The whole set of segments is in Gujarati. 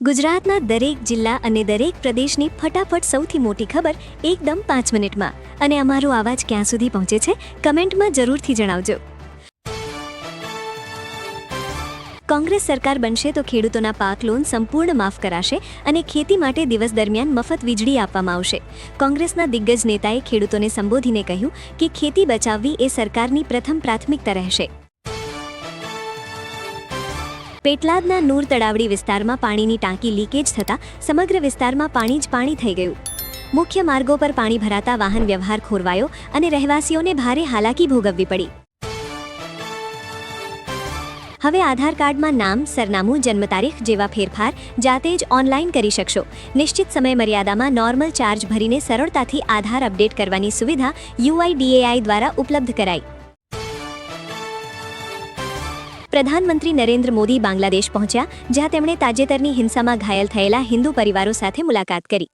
ગુજરાતના દરેક જિલ્લા અને દરેક પ્રદેશની ફટાફટ સૌથી મોટી ખબર એકદમ પાંચ મિનિટમાં. અને અમારો અવાજ ક્યાં સુધી પહોંચે છે, કમેન્ટમાં જરૂરથી જણાવજો. કોંગ્રેસ સરકાર બનશે તો ખેડૂતોના પાક લોન સંપૂર્ણ માફ કરાશે અને ખેતી માટે દિવસ દરમિયાન મફત વીજળી આપવામાં આવશે. કોંગ્રેસના દિગ્ગજ નેતાએ ખેડૂતોને સંબોધીને કહ્યું કે ખેતી બચાવવી એ સરકારની પ્રથમ પ્રાથમિકતા રહેશે. પેટલાદના નૂર તળાવડી વિસ્તારમાં પાણીની ટાંકી લીકેજ થતાં સમગ્ર વિસ્તારમાં પાણી જ પાણી થઈ ગયું. મુખ્ય માર્ગો પર પાણી ભરાતા વાહન વ્યવહાર ખોરવાયો અને રહેવાસીઓને ભારે હાલાકી ભોગવવી પડી. હવે આધાર કાર્ડમાં નામ, સરનામું, જન્મ તારીખ જેવા ફેરફાર જાતે જ ઓનલાઈન કરી શકશો. નિશ્ચિત સમય મર્યાદામાં નોર્મલ ચાર્જ ભરીને સરળતાથી આધાર અપડેટ કરવાની સુવિધા યુઆઈડીએઆઈ દ્વારા ઉપલબ્ધ કરાઈ. પ્રધાનમંત્રી નરેન્દ્ર મોદી બાંગ્લાદેશ પહોંચ્યા, જ્યાં તેમણે તાજેતરની હિંસામાં ઘાયલ થયેલા હિન્દુ પરિવારો સાથે મુલાકાત કરી.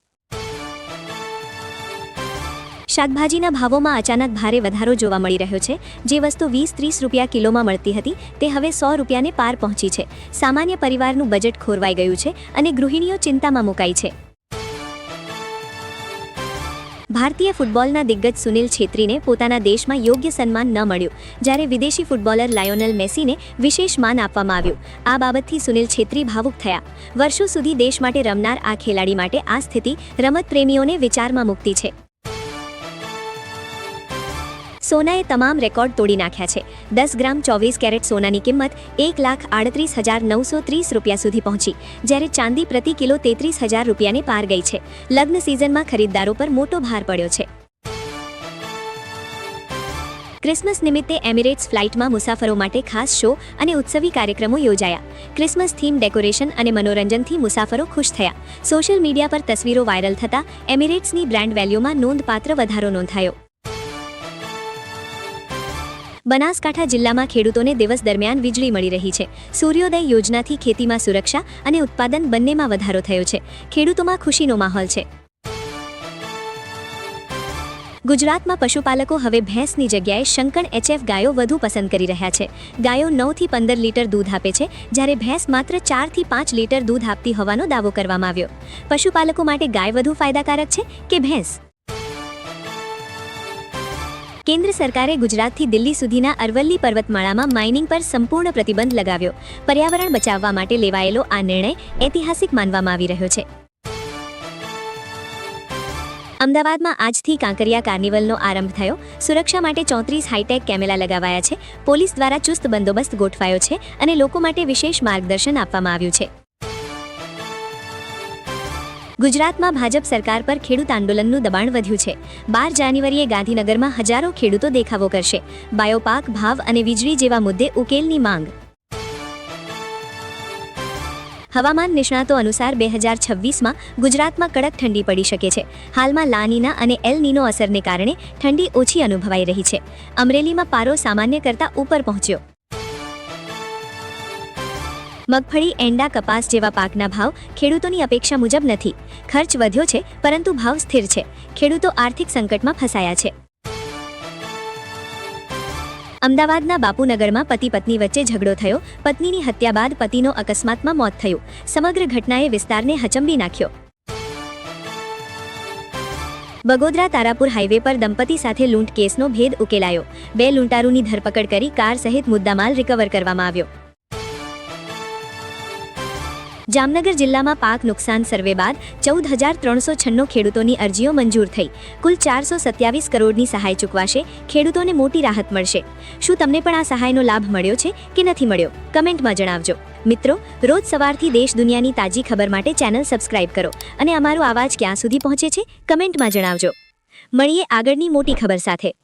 શાકભાજીના ભાવોમાં અચાનક ભારે વધારો જોવા મળી રહ્યો છે. જે વસ્તુ વીસ ત્રીસ રૂપિયા કિલોમાં મળતી હતી, તે હવે સો રૂપિયાને પાર પહોંચી છે. સામાન્ય પરિવારનું બજેટ ખોરવાઈ ગયું છે અને ગૃહિણીઓ ચિંતામાં મુકાઈ છે. ભારતીય ફૂટબોલના દિગ્ગજ સુનિલ છેત્રીને પોતાના દેશમાં યોગ્ય સન્માન ન મળ્યું, જ્યારે વિદેશી ફૂટબોલર લાયોનલ મેસીને વિશેષ માન આપવામાં આવ્યું. આ બાબતથી સુનિલ છેત્રી ભાવુક થયા. વર્ષો સુધી દેશ માટે રમનાર આ ખેલાડી માટે આ સ્થિતિ રમત પ્રેમીઓને વિચારમાં મૂકતી છે. સોનાએ તમામ રેકોર્ડ તોડી નાખ્યા છે. દસ ગ્રામ ચોવીસ કેરેટ સોનાની કિંમત એક લાખ આડત્રીસ હજાર નવસો ત્રીસ રૂપિયા સુધી પહોંચી, જ્યારે ચાંદી પ્રતિ કિલો તેત્રીસ હજાર રૂપિયાને પાર ગઈ છે. લગ્ન સિઝનમાં ખરીદદારો પર મોટો ભાર પડ્યો છે. ક્રિસમસ નિમિત્તે એમિરેટ્સ ફ્લાઇટમાં મુસાફરો માટે ખાસ શો અને ઉત્સવી કાર્યક્રમો યોજાયા. ક્રિસમસ થીમ ડેકોરેશન અને મનોરંજનથી મુસાફરો ખુશ થયા. સોશિયલ મીડિયા પર તસવીરો વાયરલ થતાં, એમિરેટ્સની બ્રાન્ડ વેલ્યુમાં નોંધપાત્ર વધારો નોંધાયો. બનાસકાંઠા જિલ્લામાં ખેડૂતોને દિવસ દરમિયાન વીજળી મળી રહી છે. સૂર્યોદય યોજનાથી ખેતીમાં સુરક્ષા અને ઉત્પાદન બંનેમાં વધારો થયો છે. ખેડૂતોમાં ખુશીનો માહોલ છે. ગુજરાતમાં પશુપાલકો હવે ભેંસની જગ્યાએ શંકણ એચએફ ગાયો વધુ પસંદ કરી રહ્યા છે. ગાયો નવથી પંદર લીટર દૂધ આપે છે, જ્યારે ભેંસ માત્ર ચારથી પાંચ લીટર દૂધ આપતી હોવાનો દાવો કરવામાં આવ્યો. પશુપાલકો માટે ગાય વધુ ફાયદાકારક છે કે ભેંસ? કેન્દ્ર સરકારે ગુજરાતથી દિલ્હી સુધીના અરવલ્લી પર્વતમાળામાં માઇનિંગ પર સંપૂર્ણ પ્રતિબંધ લગાવ્યો. પર્યાવરણ બચાવવા માટે લેવાયેલો આ નિર્ણય ઐતિહાસિક માનવામાં આવી રહ્યો છે. અમદાવાદમાં આજથી કાંકરિયા કાર્નિવલનો આરંભ થયો. સુરક્ષા માટે ચોત્રીસ હાઈટેક કેમેરા લગાવાયા છે. પોલીસ દ્વારા ચુસ્ત બંદોબસ્ત ગોઠવાયો છે અને લોકો માટે વિશેષ માર્ગદર્શન આપવામાં આવ્યું છે. ગુજરાતમાં ભાજપ સરકાર પર ખેડૂત આંદોલનનું દબાણ વધ્યું છે. બાર જાન્યુઆરીએ ગાંધીનગરમાં હજારો ખેડૂતો દેખાવો કરશે. બાયોપાક, ભાવ અને વીજળી જેવા મુદ્દે ઉકેલની માંગ. હવામાન નિષ્ણાતો અનુસાર બે હજાર છવ્વીસમાં ગુજરાતમાં કડક ઠંડી પડી શકે છે. હાલમાં લાનીના અને એલ નીનો અસરને કારણે ઠંડી ઓછી અનુભવાઈ રહી છે. અમરેલીમાં પારો સામાન્ય કરતાં ઉપર પહોંચ્યો. મગફળી, એંડા, કપાસ જેવા પાકના ભાવ ખેડૂતોની અપેક્ષા મુજબ નથી. ખર્ચ વધ્યો છે, પરંતુ ભાવ સ્થિર છે. ખેડૂતો આર્થિક સંકટમાં ફસાયા છે. અમદાવાદના બાપુનગરમાં પતિ પત્ની વચ્ચે ઝઘડો થયો. પત્નીની હત્યા બાદ પતિનો અકસ્માતમાં મોત થયું. સમગ્ર ઘટનાએ વિસ્તારને હચંબી નાખ્યો. બગોદરા તારાપુર હાઈવે પર દંપતી સાથે લૂંટ કેસનો ભેદ ઉકેલાયો. બે લૂંટારૂની ધરપકડ કરી કાર સહિત મુદ્દામાલ રિકવર કરવામાં આવ્યો. જામનગર જિલ્લામાં પાક નુકસાન સર્વે બાદ ચૌદ હજાર ત્રણસો છન્નું ખેડૂતોની અરજીઓ મંજૂર થઈ. કુલ ચારસો સત્યાવીસ કરોડની સહાય ચૂકવાશે. ખેડૂતોને મોટી રાહત મળશે. શું તમને પણ આ સહાયનો લાભ મળ્યો છે કે નથી મળ્યો? કમેન્ટમાં જણાવજો. મિત્રો, રોજ સવારથી દેશ દુનિયાની તાજી ખબર માટે ચેનલ સબસ્ક્રાઇબ કરો અને અમારો અવાજ ક્યાં સુધી પહોંચે છે કમેન્ટમાં જણાવજો. મળીએ આગળની મોટી ખબર સાથે.